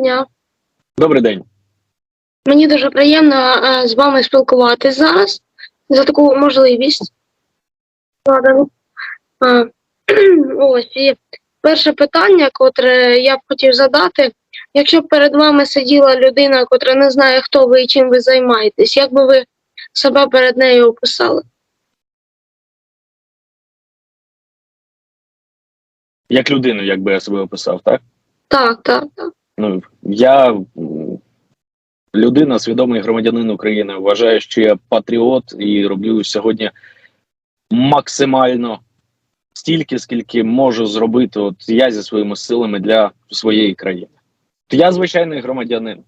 Дня. Добрий день. Мені дуже приємно е, з вами спілкуватись зараз за таку можливість. А, ось і перше питання, котре я б хотів задати. Якщо б перед вами сиділа людина, котра не знає, хто ви і чим ви займаєтесь, як би ви себе перед нею описали? Як людину, як би я себе описав, так? Так, так, так. Ну, я людина, свідомий громадянин України. Вважаю, що я патріот і роблю сьогодні максимально стільки, скільки можу зробити от я зі своїми силами для своєї країни. Я звичайний громадянин.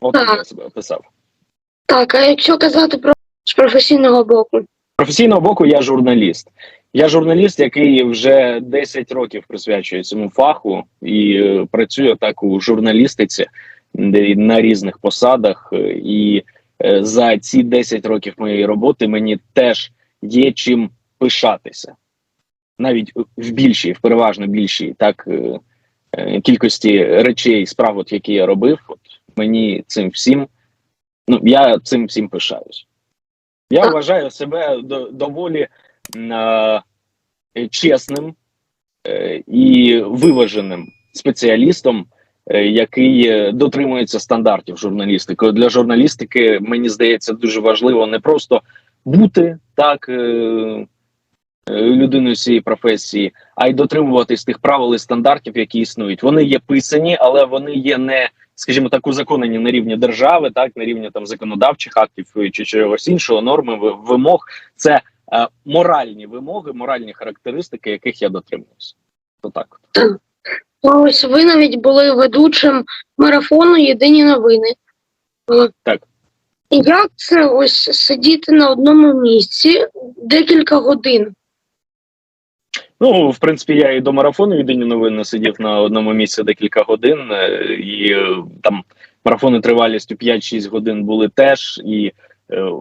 От Так. я себе описав. Так, а якщо казати про з професійного боку? професійного боку я журналіст. Я журналіст, який вже 10 років присвячує цьому фаху і е, працює так у журналістиці на різних посадах. е, І е, за ці 10 років моєї роботи мені теж є чим пишатися, навіть в більшій, в переважно більшій так кількості речей, справ, от, які я робив. От мені цим всім, ну я цим всім пишаюсь. Я вважаю себе до, доволі чесним е, і виваженим спеціалістом, е, який е, дотримується стандартів журналістики. Для журналістики мені здається дуже важливо не просто бути так. Е, е, Людиною цієї професії, а й дотримуватись тих правил і стандартів, які існують. Вони є писані, але вони є не, скажімо так, узаконені на рівні держави, так на рівні там законодавчих актів е, чи чогось іншого, норми вимог. Це е, моральні вимоги, моральні характеристики, яких я дотримуюся. То так. от. Ось ви навіть були ведучим марафону Єдині новини. Е, Так. Як це ось сидіти на одному місці декілька годин? Ну, в принципі, я і до марафону єдині новини сидів на одному місці декілька годин, е, і е, там марафони тривалістю 5-6 годин були теж, і е,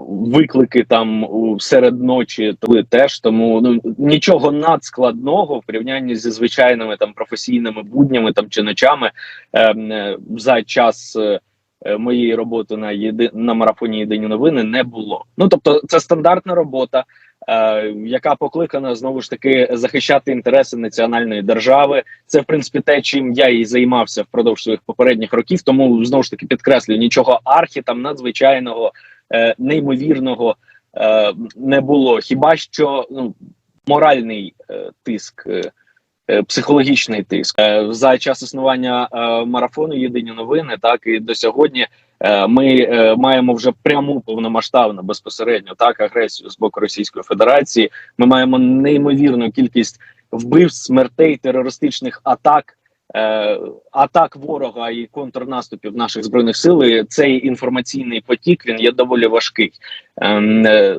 виклики там у серед ночі були теж. Тому ну нічого надскладного в порівнянні зі звичайними там професійними буднями там чи ночами е, е, за час. е, е, Моєї роботи на єди на марафоні єдині новини не було. Ну тобто, це стандартна робота, е, яка покликана знову ж таки захищати інтереси національної держави. Це в принципі те, чим я і займався впродовж своїх попередніх років. Тому знову ж таки підкреслюю, нічого архі там надзвичайного, е, неймовірного е, не було. Хіба що ну моральний е, тиск. Психологічний тиск за час існування марафону Єдині новини, так і до сьогодні Ми маємо вже пряму повномасштабну безпосередньо так агресію з боку Російської Федерації. Ми маємо неймовірну кількість вбивств, смертей, терористичних атак. Е, Атак ворога і контрнаступів наших збройних сил цей інформаційний потік він є доволі важкий. Ем, е,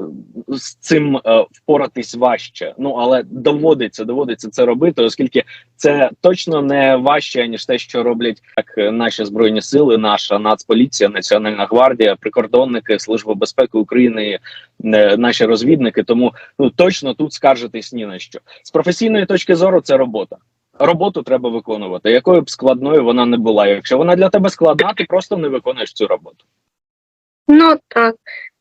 З цим е, впоратись важче. Ну але доводиться, доводиться це робити, оскільки це точно не важче ніж те, що роблять так наші збройні сили, наша нацполіція, Національна гвардія, прикордонники, служба безпеки України, наші розвідники. Тому ну точно тут скаржитись ні на що з професійної точки зору. Це робота. Роботу треба виконувати, якою б складною вона не була. Якщо вона для тебе складна, ти просто не виконуєш цю роботу. Ну так,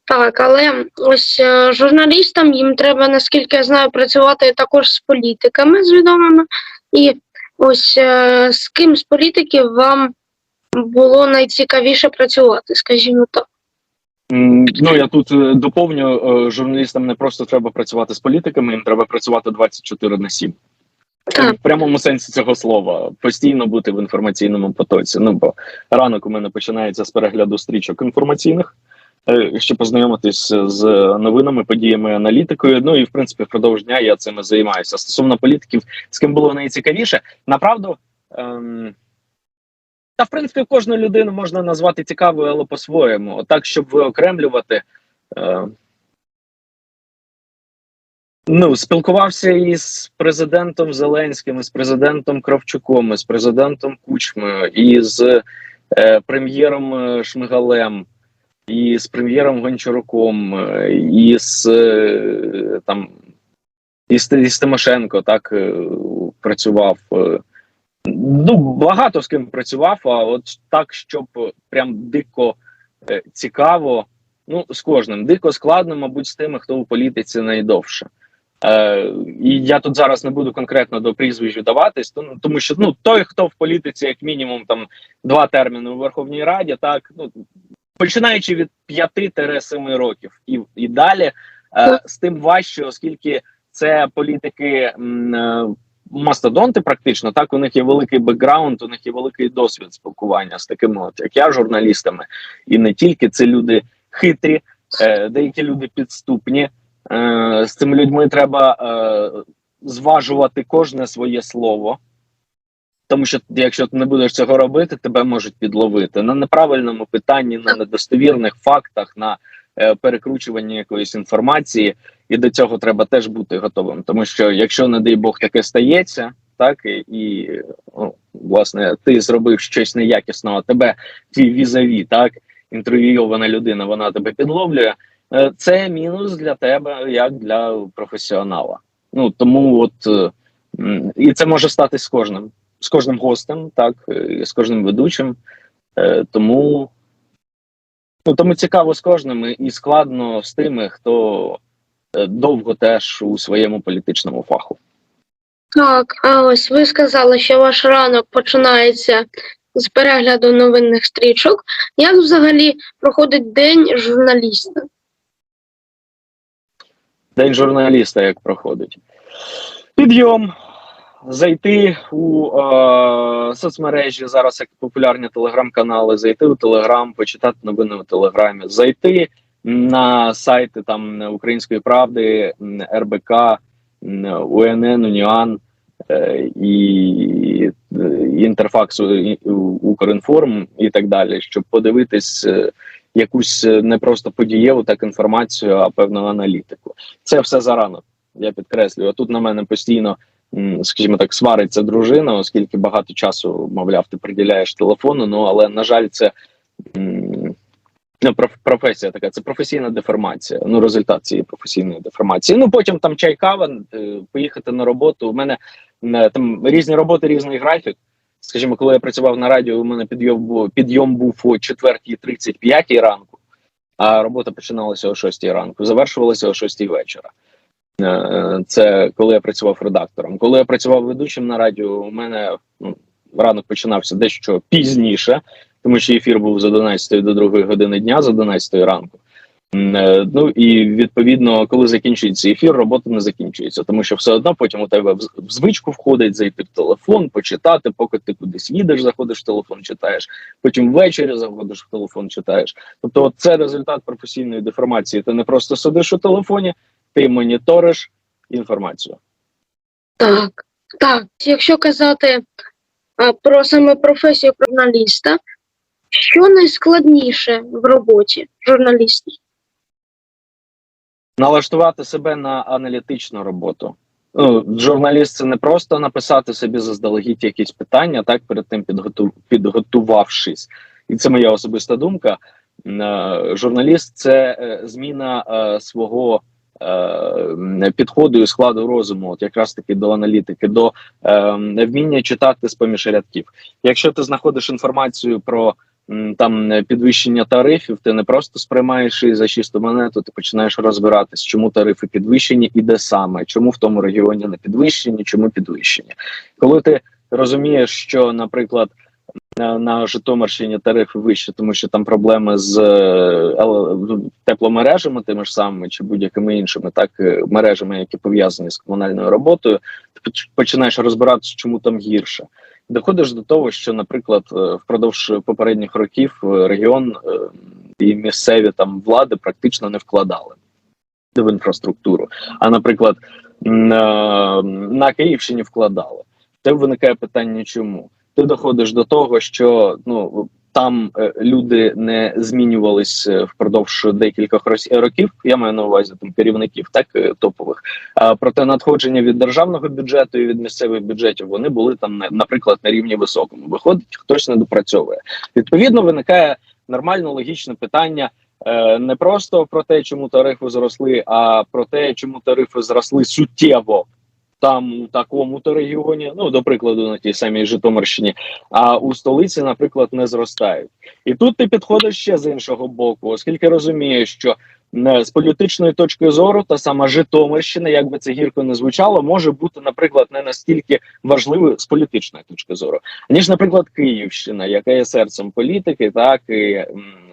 так, але ось е, журналістам їм треба, наскільки я знаю, працювати також з політиками з відомими. І ось е, з ким з політиків вам було найцікавіше працювати, скажімо так. Ну я тут е, доповню журналістам не просто треба працювати з політиками, їм треба працювати 24 на 7. Так. В прямому сенсі цього слова постійно бути в інформаційному потоці. Ну бо ранок у мене починається з перегляду стрічок інформаційних, е, щоб познайомитись з новинами, подіями, аналітикою. Ну і в принципі, впродовж дня я цим займаюся. Стосовно політиків, з ким було найцікавіше, направду. Ем... Та в принципі кожну людину можна назвати цікавою, але по-своєму. Отак, щоб виокремлювати. Е... Ну, спілкувався із президентом Зеленським, і з президентом Кравчуком, і з президентом Кучмою, і з е, прем'єром е, Шмигалем, і з прем'єром Гончаруком, е, і з е, там і з, і з Тимошенко так е, працював. Ну, багато з ким працював, а от так, щоб прям дико цікаво. Ну, з кожним. Дико складно, мабуть, з тими, хто у політиці найдовше. Е, і я тут зараз не буду конкретно до прізвищ вдаватись, тому, що ну, той, хто в політиці, як мінімум, там два терміни у Верховній Раді, так, ну, починаючи від 5-7 років і, і далі, е, з тим важче, оскільки це політики. м, е, Мастодонти, практично так у них є великий бекграунд, у них є великий досвід спілкування з такими, от як я, журналістами, і не тільки це люди хитрі, е, деякі люди підступні. Е, з цими людьми треба е, зважувати кожне своє слово. Тому що якщо ти не будеш цього робити, тебе можуть підловити на неправильному питанні, на недостовірних фактах, на е, перекручуванні якоїсь інформації, і до цього треба теж бути готовим. Тому що якщо, не дай Бог, таке стається, так і, і ну, власне ти зробив щось неякісно, а тебе твій візаві, так інтерв'ювана людина, вона тебе підловлює. Е, Це мінус для тебе, як для професіонала. Ну тому, от е, і це може стати з кожним, з кожним гостем, так е, і з кожним ведучим. Тому ну, тому цікаво з кожним і складно з тими, хто довго теж у своєму політичному фаху. Так, а ось ви сказали, що ваш ранок починається з перегляду новинних стрічок. Як взагалі проходить день журналіста? День журналіста як проходить. Підйом. Зайти у е, соцмережі, зараз як популярні телеграм-канали, зайти у Телеграм, почитати новини у Телеграмі, зайти на сайти там Української правди, РБК, УНН, Уніан е, і е, Інтерфаксу, Укрінформ і так далі, щоб подивитись е, якусь е, не просто подієву, так інформацію, а певну аналітику. Це все зарано. Я підкреслюю. А тут на мене постійно, скажімо так, свариться дружина, оскільки багато часу, мовляв, ти приділяєш телефону. Ну але на жаль, це ну, професія така, це професійна деформація. Ну, результат цієї професійної деформації. Ну потім там чай кава, е, поїхати на роботу. У мене е, там різні роботи, різний графік. Скажімо, коли я працював на радіо, у мене підйом був підйом був о 4.35 ранку, а робота починалася о 6 ранку, завершувалася о 6 вечора. Е, Це коли я працював редактором. Коли я працював ведучим на радіо, у мене ну, ранок починався дещо пізніше, тому що ефір був з 11 до 2 години дня, з 11 ранку. Е, Ну і відповідно, коли закінчується ефір, робота не закінчується, тому що все одно потім у тебе в звичку входить зайти в телефон, почитати, поки ти кудись їдеш, заходиш в телефон, читаєш. Потім ввечері заходиш в телефон, читаєш. Тобто, от це результат професійної деформації. Ти не просто сидиш у телефоні, ти моніториш інформацію. Так, так. Якщо казати а, про саме професію журналіста, що найскладніше в роботі журналіста? Налаштувати себе на аналітичну роботу. Ну, журналіст це не просто написати собі заздалегідь якісь питання, так перед тим підготу... підготувавшись. І це моя особиста думка. Е, Журналіст це е, зміна е, свого підходу і складу розуму, от якраз таки до аналітики, до е, вміння читати з поміж рядків. Якщо ти знаходиш інформацію про там е, підвищення тарифів, ти не просто сприймаєш її за чисту монету, ти починаєш розбиратись, чому тарифи підвищені і де саме, чому в тому регіоні не підвищені, чому підвищені. Коли ти розумієш, що, наприклад, на, Житомирщині тарифи вищі, тому що там проблеми з е, тепломережами, тими ж самими чи будь-якими іншими, так е, мережами, які пов'язані з комунальною роботою, ти починаєш розбиратися, чому там гірше. Доходиш до того, що, наприклад, е, впродовж попередніх років е, регіон е, і місцеві там влади практично не вкладали в інфраструктуру. А, наприклад, на Київщині вкладали. Це виникає питання, чому? Ти доходиш до того, що ну там е, люди не змінювались е, впродовж декількох років. Я маю на увазі там керівників, так е, топових. А проте надходження від державного бюджету і від місцевих бюджетів вони були там, на- наприклад, на рівні високому. Виходить, хтось не допрацьовує. Відповідно, виникає нормально логічне питання. Не просто про те, чому тарифи зросли, а про те, чому тарифи зросли суттєво там у такому-то регіоні, ну до прикладу, на тій самій Житомирщині, а у столиці, наприклад, не зростають. І тут ти підходиш ще з іншого боку, оскільки розумієш, що е, з політичної точки зору та сама Житомирщина, як би це гірко не звучало, може бути, наприклад, не настільки важливою з політичної точки зору, ніж, наприклад, Київщина, яка є серцем політики, так і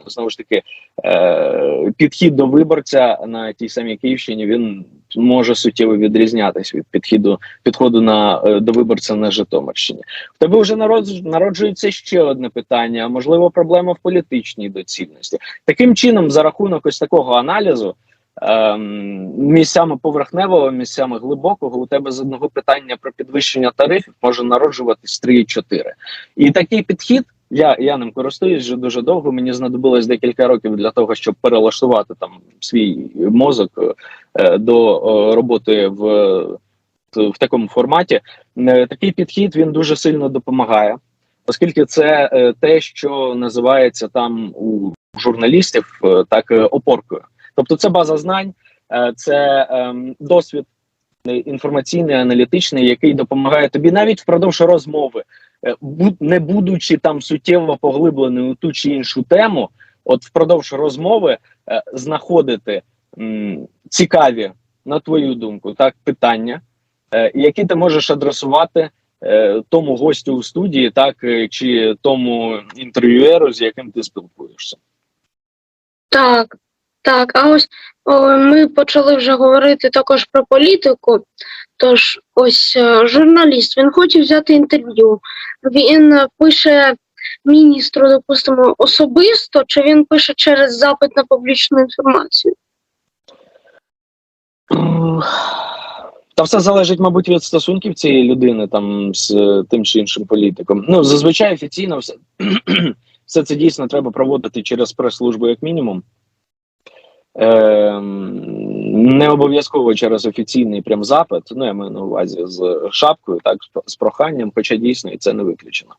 знову ж таки е, підхід до виборця на тій самій Київщині він може суттєво відрізнятися від підходу підходу на е, до виборця на Житомирщині. В тебе вже народ, народжується ще одне питання: можливо, проблема в політичній доцільності. Таким чином, за рахунок ось такого аналізу. Ем, місцями поверхневого, місцями глибокого, у тебе з одного питання про підвищення тарифів може народжуватись 3 і 4. І такий підхід, я, я ним користуюсь вже дуже довго. Мені знадобилось декілька років для того, щоб перелаштувати там свій мозок е, до е, роботи в, в такому форматі. Е, такий підхід він дуже сильно допомагає, оскільки це е, те, що називається там у журналістів е, так е, опоркою. Тобто, це база знань, е, це ем, досвід е, інформаційний, аналітичний, який допомагає тобі навіть впродовж розмови, не будучи там суттєво поглиблений у ту чи іншу тему, от впродовж розмови е, знаходити цікаві, на твою думку, так питання, е, які ти можеш адресувати е, тому гостю у студії, так е, чи тому інтерв'юеру, з яким ти спілкуєшся. Так, так. А ось о, ми почали вже говорити також про політику. Тож, ось е, журналіст, він хоче взяти інтерв'ю. Він е, пише міністру, допустимо, особисто, чи він пише через запит на публічну інформацію? Та все залежить, мабуть, від стосунків цієї людини там з е, тим чи іншим політиком. Ну зазвичай офіційно все, все це дійсно треба проводити через прес-службу, як мінімум. Ем, не обов'язково через офіційний прям запит. Ну, я маю на увазі з шапкою, так, з- проханням, хоча дійсно і це не виключено.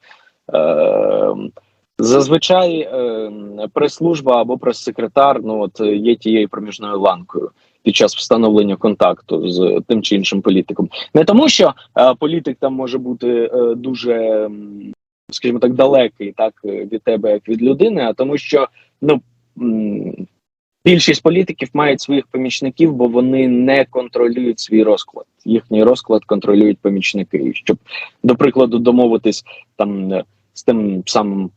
Ем, зазвичай ем, прес-служба або прес-секретар ну, от, є тією проміжною ланкою під час встановлення контакту з тим чи іншим політиком. Не тому, що е, політик там може бути е, дуже, скажімо так, далекий так е, від тебе, як від людини, а тому, що ну більшість політиків мають своїх помічників, бо вони не контролюють свій розклад. Їхній розклад контролюють помічники. Щоб, до прикладу, домовитись там е, з тим самим.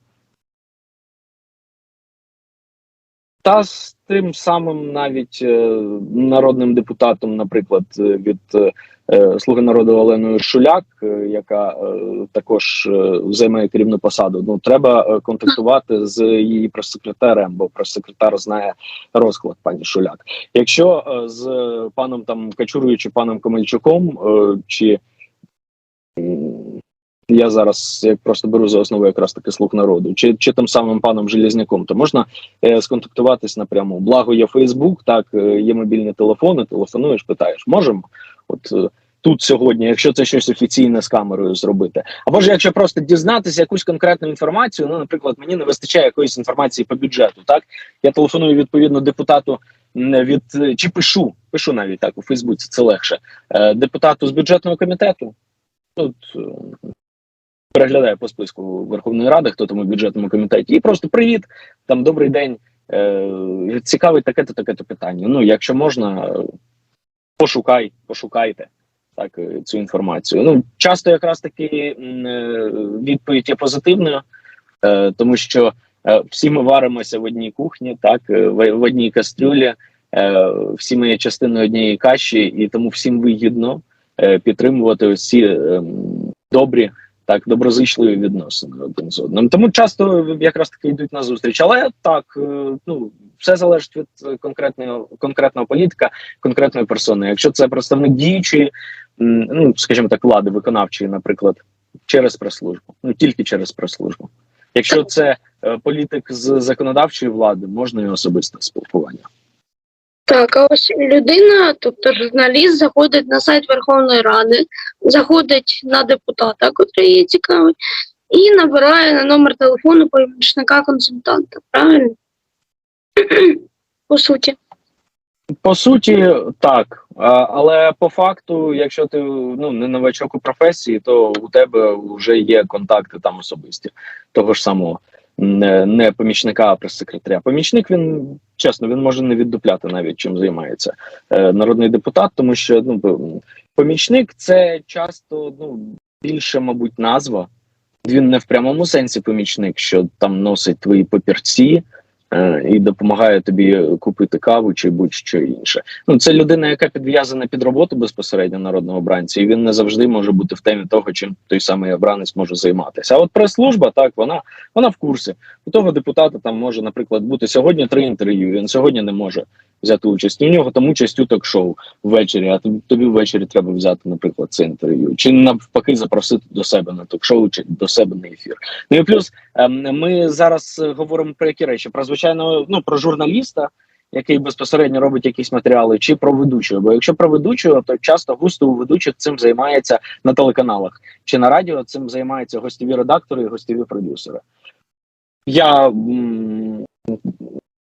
Та з тим самим навіть е, народним депутатом, наприклад, е, від Слуги народу Оленою Шуляк, е, яка е, також е, займає керівну посаду. Ну треба е, контактувати з її прес-секретарем, бо прес-секретар знає розклад пані Шуляк. Якщо е, з е, паном там Качурою чи паном Комельчуком, е, чи я зараз як просто беру за основу якраз таки слуг народу, чи, чи тим самим паном Железняком, то можна е, сконтактуватись напряму. Благо є Фейсбук, так е, є мобільні телефони, телефонуєш, питаєш, можемо от е, тут сьогодні, якщо це щось офіційне з камерою зробити. Або ж якщо просто дізнатися якусь конкретну інформацію, ну, наприклад, мені не вистачає якоїсь інформації по бюджету. Так я телефоную відповідно депутату від е, чи пишу, пишу навіть так у Фейсбуці, це легше. Е, депутату з бюджетного комітету. Тут переглядає по списку Верховної Ради, хто там у бюджетному комітеті, і просто привіт, там добрий день. Цікавить таке-то, таке-то питання. Ну, якщо можна, пошукай, пошукайте так е, цю інформацію. Ну, часто якраз таки е, відповідь є позитивною, е, тому що всі ми варимося в одній кухні, так, в, одній кастрюлі, всі ми є частиною однієї каші, і тому всім вигідно підтримувати ці е, добрі так доброзичливі відносини один з одним. Тому часто якраз таки йдуть на зустріч. Але так е, ну все залежить від конкретного конкретного політика, конкретної персони. Якщо це представник діючої, ну скажімо так, влади виконавчої, наприклад, через прес-службу, ну тільки через прес-службу. Якщо це е, політик з законодавчої влади, можна і особисте спілкування. Так, а ось людина, тобто журналіст, заходить на сайт Верховної Ради, заходить на депутата, котрий її цікавить, і набирає на номер телефону помічника консультанта. Правильно? По суті. По суті, так, але по факту, якщо ти ну не новачок у професії, то у тебе вже є контакти там особисті того ж самого. Не помічника, а прес-секретаря. Помічник він чесно, він може не віддупляти навіть чим займається е, народний депутат, тому що ну помічник це часто ну більше, мабуть, назва. Він не в прямому сенсі помічник, що там носить твої папірці і допомагає тобі купити каву чи будь-що інше. Ну це людина, яка підв'язана під роботу безпосередньо народного обранця, і він не завжди може бути в темі того, чим той самий обранець може займатися. А от прес-служба, так вона вона в курсі. У того депутата там може, наприклад, бути сьогодні три інтерв'ю. Він сьогодні не може взяти участь. У нього там участь у ток-шоу ввечері, а тобі, тобі ввечері треба взяти, наприклад, це інтерв'ю, чи навпаки запросити до себе на ток-шоу, чи до себе на ефір. Ну і плюс ем, ми зараз е, говоримо про які речі? Про звичайно, ну про журналіста. Який безпосередньо робить якісь матеріали, чи про ведучого. Бо якщо про ведучого, то часто густо у ведучих цим займається на телеканалах чи на радіо цим займаються гостєві редактори і гостєві продюсери. Я м,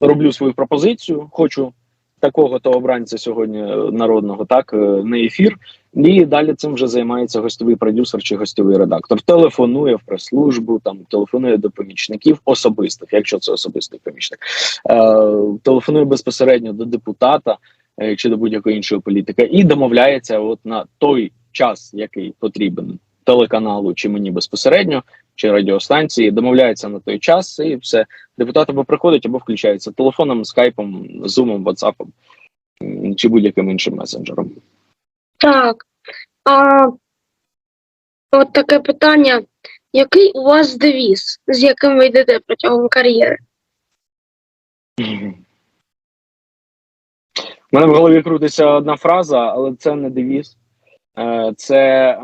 роблю свою пропозицію, хочу такого то обранця сьогодні е, народного, так е, на ефір. І далі цим вже займається гостьовий продюсер чи гостьовий редактор. Телефонує в прес-службу, там телефонує до помічників особистих, якщо це особистий помічник. Е, телефонує безпосередньо до депутата е, чи до будь-якого іншого політика, і домовляється от на той час, який потрібен телеканалу, чи мені безпосередньо, чи радіостанції, домовляється на той час, і все. Депутат або приходить, або включається телефоном, скайпом, зумом, ватсапом чи будь-яким іншим месенджером. Так. А, от таке питання. Який у вас девіз, з яким ви йдете протягом кар'єри? У мене в голові крутиться одна фраза, але це не девіз. Е, Це,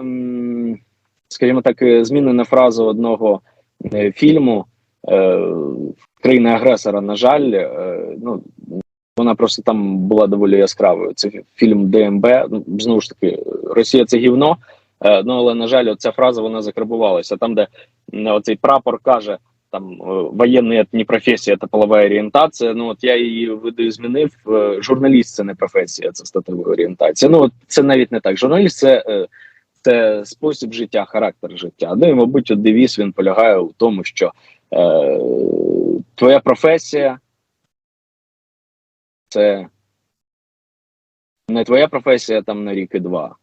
скажімо так, змінена фраза одного е, фільму е, країни-агресора. На жаль, ну вона просто там була доволі яскравою. Це фільм ДМБ. Ну, знову ж таки, Росія це гівно. Е, Ну але на жаль, ця фраза вона закарбувалася. Там, де оцей прапор каже. Там е, воєнний не професія, це полова орієнтація. Ну от я її видаю змінив. Е, Журналіст це не професія, це статова орієнтація. Ну от це навіть не так. Журналіст це, це спосіб життя, характер життя. Ну і мабуть, от девіз він полягає у тому, що е, твоя професія це не твоя професія там на рік і два.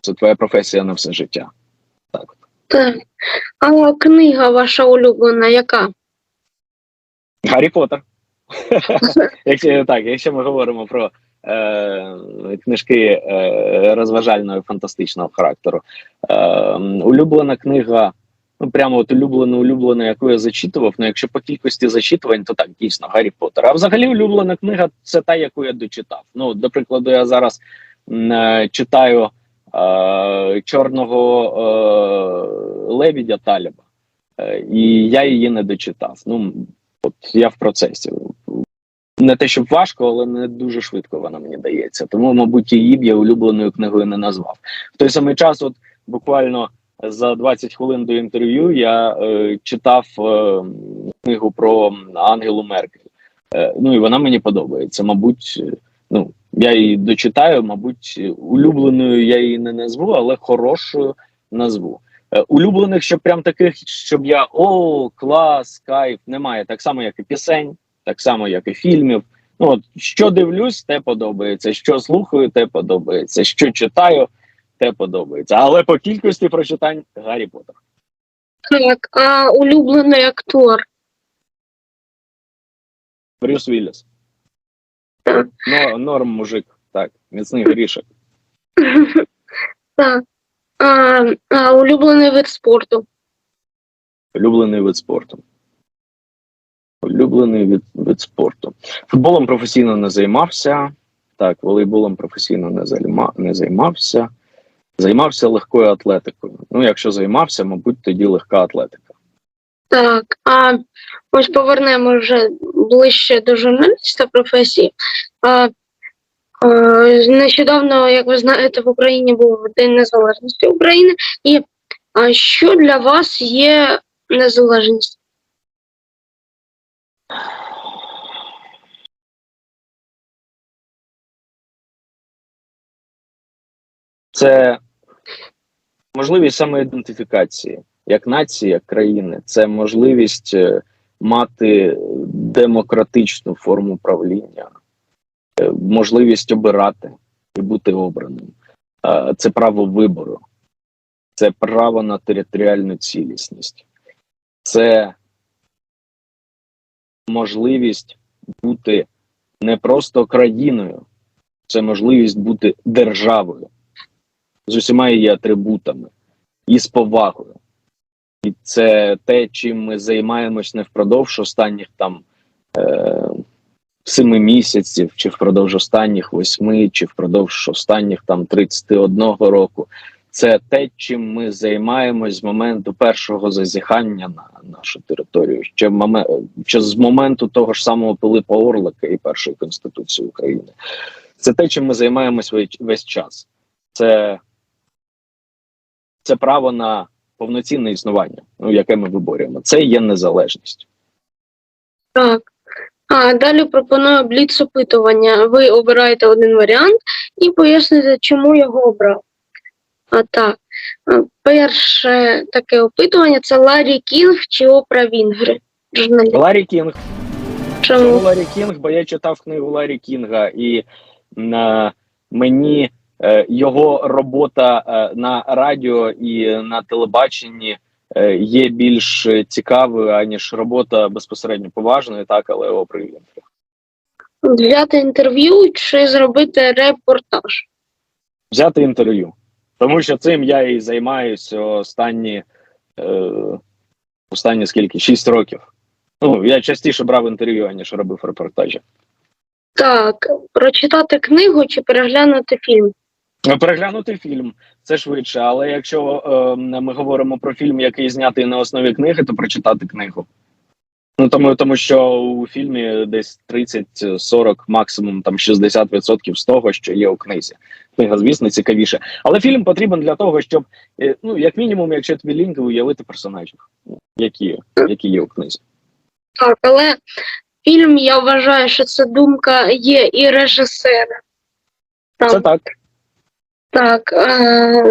Це твоя професія на все життя. Так. Так. А книга ваша улюблена, яка? Гаррі Поттер. якщо так, якщо ми говоримо про е, книжки е, розважального і фантастичного характеру, е, улюблена книга, ну прямо от улюблена, улюблена, яку я зачитував. Ну, якщо по кількості зачитувань, то так дійсно Гаррі Поттер. А взагалі улюблена книга це та, яку я дочитав. Ну, до прикладу, я зараз м, е, читаю е, чорного е, лебідя Таліба. Е, І я її не дочитав. Ну от я в процесі. Не те, щоб важко, але не дуже швидко вона мені дається. Тому, мабуть, її б я улюбленою книгою не назвав. В той самий час, от буквально за 20 хвилин до інтерв'ю, я е, читав е, книгу про Ангелу Меркель. Е, ну і вона мені подобається. Мабуть, е, ну я її дочитаю, мабуть, улюбленою я її не назву, але хорошою назву. Е, Улюблених, щоб прям таких, щоб я о, клас, кайф, немає. Так само, як і пісень, так само, як і фільмів. Ну от що дивлюсь, те подобається. Що слухаю, те подобається. Що читаю, те подобається. Але по кількості прочитань Гаррі Поттер. Так, а улюблений актор. Брюс Вілліс. Но, норм мужик. Так, міцний горішок. Так. А, а улюблений вид спорту. Улюблений вид спорту. Улюблений вид, вид спорту. Футболом професійно не займався. Так, волейболом професійно не, займа, не займався. Займався легкою атлетикою. Ну, якщо займався, мабуть, тоді легка атлетика. Так, а ось повернемо вже ближче до журналіста професії. А, а, нещодавно, як ви знаєте, в Україні був День Незалежності України. І а, що для вас є незалежність? це можливість самоідентифікації як нації, як країни, це можливість е, мати демократичну форму правління, е, можливість обирати і бути обраним. Це право вибору, це право на територіальну цілісність, це можливість бути не просто країною, це можливість бути державою з усіма її атрибутами і з повагою. І це те, чим ми займаємось не впродовж останніх там е, семи місяців, чи впродовж останніх восьми, чи впродовж останніх там 31 року. Це те, чим ми займаємось з моменту першого зазіхання на нашу територію, ще, моме, ще з моменту того ж самого Пилипа Орлика і першої конституції України. Це те, чим ми займаємось весь час. Це, це право на повноцінне існування, ну, яке ми виборюємо. Це є незалежність. Так. А далі пропоную бліц опитування. Ви обираєте один варіант і поясните, чому його обрав. А так, перше таке опитування це Ларі Кінг чи Опра Вінгри. Журналіст. Ларі Кінг. Чому Чому? Ларі Кінг? Бо я читав книгу Ларі Кінга, і на мені його робота е, на радіо і на телебаченні е, є більш цікавою, аніж робота безпосередньо поважною, так, але Опри Вінфрі. Взяти інтерв'ю чи зробити репортаж? Взяти інтерв'ю. Тому що цим я і займаюся останні, е, останні скільки? Шість років. Ну, я частіше брав інтерв'ю, аніж робив репортажі. Так, прочитати книгу чи переглянути фільм? Ну, Переглянути фільм це швидше, але якщо е, ми говоримо про фільм, який знятий на основі книги, то прочитати книгу. Ну тому, тому що у фільмі десь 30-40, максимум там 60% з того, що є у книзі. Книга, звісно, цікавіше. Але фільм потрібен для того, щоб, е, ну, як мінімум, якщо тобі ліньки, уявити персонажів, які, які є у книзі. Так, але фільм я вважаю, що це думка є і режисера. Там, Це так. Так, е,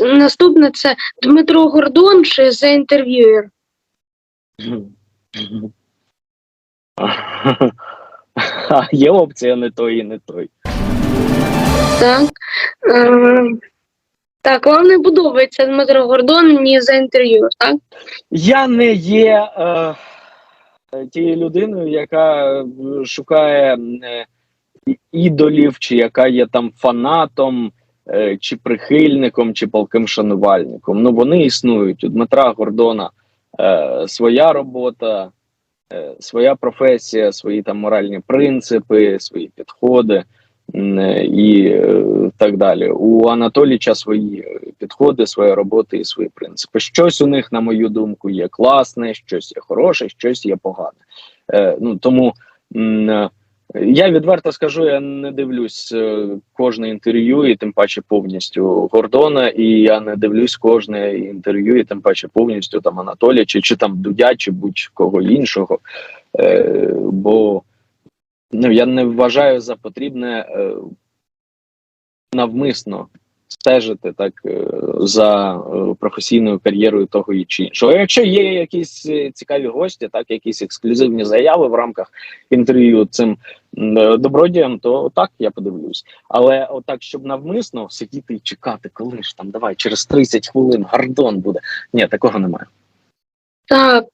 наступне це Дмитро Гордон чи за інтерв'юєр. А Є опція не той і не той. Так. Е, так, вам не подобається Дмитро Гордон ні за інтерв'юєр, так? Я не є е, тією людиною, яка шукає е, ідолів, чи яка є там фанатом, чи прихильником, чи палким шанувальником. Ну вони існують. У Дмитра Гордона е, своя робота, е, своя професія, свої там моральні принципи, свої підходи. е, І е, так далі. У Анатоліча свої е, підходи, своя робота і свої принципи. Щось у них, на мою думку, є класне, щось є хороше, щось є погане. Е, ну тому е, я відверто скажу, я не дивлюсь е, кожне інтерв'ю, і тим паче повністю Гордона, і я не дивлюсь кожне інтерв'ю, і тим паче повністю там Анатолія, чи, чи там Дудя, чи будь-кого іншого. Е, бо ну, я не вважаю за потрібне е, навмисно стежити так е, за е, професійною кар'єрою того і чи іншого. Якщо є якісь е, цікаві гості, так якісь ексклюзивні заяви в рамках інтерв'ю цим добродіям, то так я подивлюсь. Але отак, щоб навмисно сидіти і чекати, коли ж там давай через 30 хвилин гардон буде. Ні, такого немає. Так.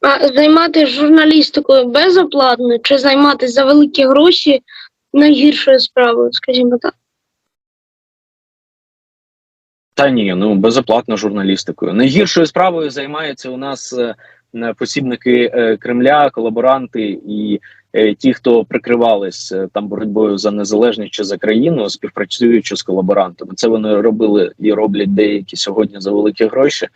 А займатися журналістикою безоплатно чи займатися за великі гроші найгіршою справою, скажімо так. Та ні, ну безоплатно журналістикою. Найгіршою справою займаються у нас е, посібники е, Кремля, колаборанти і е, ті, хто прикривались там боротьбою за незалежність чи за країну, співпрацюючи з колаборантами. Це вони робили і роблять деякі сьогодні за великі гроші.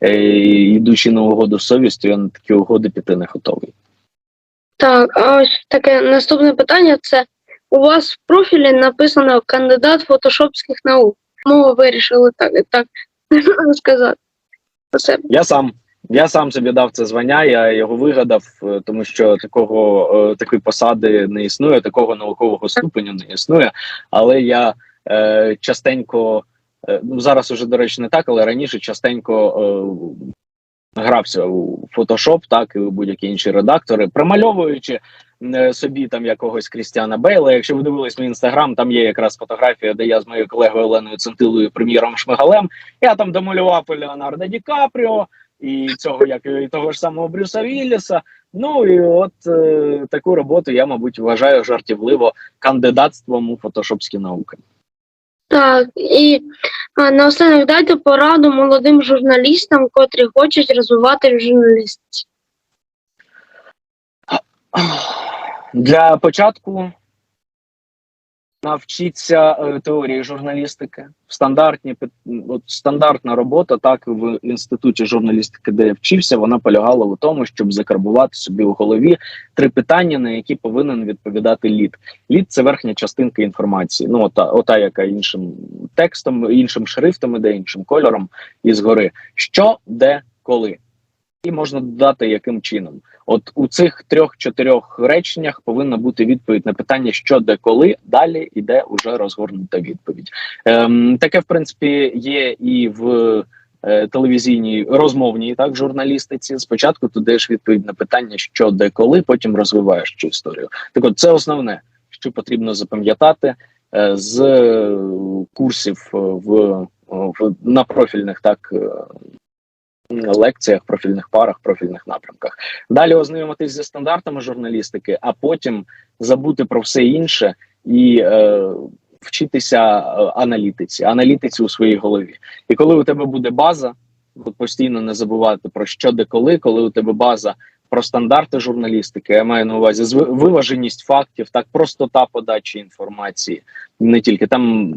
Йдучи на угоду з совістю, я на такі угоди піти не готовий. Так, а ось таке наступне питання це у вас в профілі написано кандидат фотошопських наук. Ви вирішили так, так сказати про себе? Я сам. Я сам собі дав це звання, я його вигадав, е, тому що такого е, такої посади не існує, такого наукового ступеню не існує. Але я е, частенько е, ну зараз уже, до речі, не так, але раніше частенько е, грався у Photoshop, так і у будь-які інші редактори, примальовуючи собі там якогось Крістіана Бейла. Якщо ви дивились мій інстаграм, там є якраз фотографія, де я з моєю колегою Оленою Центилою, прем'єром Шмигалем. Я там домалював Леонардо Ді Капріо, і цього, як і того ж самого Брюса Вілліса. Ну і от е, таку роботу я, мабуть, вважаю жартівливо кандидатством у фотошопські науки. Так, і а, наостанок дайте пораду молодим журналістам, котрі хочуть розвивати журналістиці. Для початку навчіться е, теорії журналістики. Стандартні от стандартна робота, так в інституті журналістики, де я вчився, вона полягала у тому, щоб закарбувати собі у голові три питання, на які повинен відповідати лід. Лід це верхня частинка інформації. Ну ота, ота яка іншим текстом, іншим шрифтом іде, іншим кольором і згори. Що, де, коли. І можна додати яким чином. От у цих трьох-чотирьох реченнях повинна бути відповідь на питання, що де коли. Далі йде уже розгорнута відповідь. Ем, таке, в принципі, є і в е, телевізійній розмовній так журналістиці. Спочатку ти даєш відповідь на питання, що де коли, потім розвиваєш цю історію. Так от це основне, що потрібно запам'ятати е, з курсів е, в, в на профільних так. Лекціях, профільних парах, профільних напрямках. Далі ознайомитись зі стандартами журналістики, а потім забути про все інше і е, вчитися е, аналітиці, аналітиці у своїй голові. І коли у тебе буде база, постійно не забувати про що де коли, коли у тебе база про стандарти журналістики, я маю на увазі виваженість фактів, так простота подачі інформації, не тільки там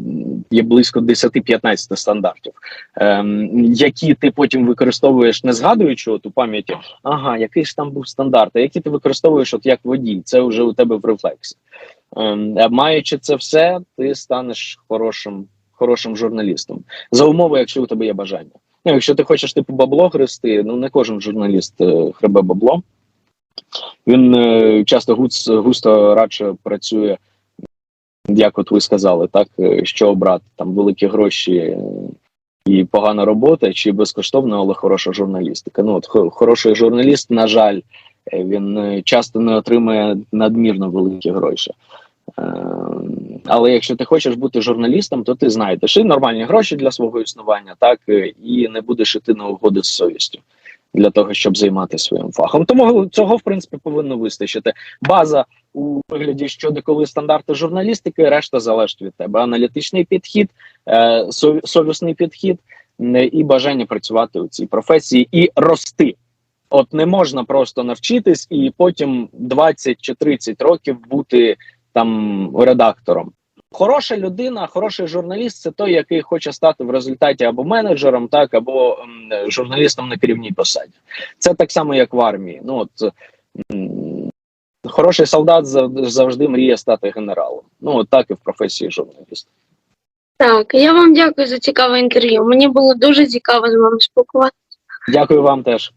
є близько 10-15 стандартів, ем, які ти потім використовуєш, не згадуючи от у пам'яті, ага, який ж там був стандарт, а які ти використовуєш от як водій, це вже у тебе в рефлексі. Ем, маючи це все, ти станеш хорошим, хорошим журналістом. За умови, якщо у тебе є бажання. Ну, якщо ти хочеш типу бабло грести, ну не кожен журналіст е, хребе бабло. Він е, часто густо радше працює, як от ви сказали, так е, що обрати там великі гроші і погана робота, чи безкоштовна, але хороша журналістика. Ну от хороший журналіст, на жаль, він часто не отримує надмірно великі гроші. Але якщо ти хочеш бути журналістом, то ти знайдеш і нормальні гроші для свого існування, так е, і не будеш іти на угоди з совістю для того, щоб займатися своїм фахом. Тому цього в принципі повинно вистачити. База у вигляді щодо коли стандарти журналістики, решта залежить від тебе. Аналітичний підхід, е, совісний підхід е, і бажання працювати у цій професії і рости. От не можна просто навчитись і потім 20 чи 30 років бути там редактором. Хороша людина, хороший журналіст це той, який хоче стати в результаті або менеджером, так або м, журналістом на керівній посаді. Це так само, як в армії. Ну от м, хороший солдат завжди мріє стати генералом. Ну от так і в професії журналіста. Так, я вам дякую за цікаве інтерв'ю. Мені було дуже цікаво з вами спілкуватися. Дякую вам теж.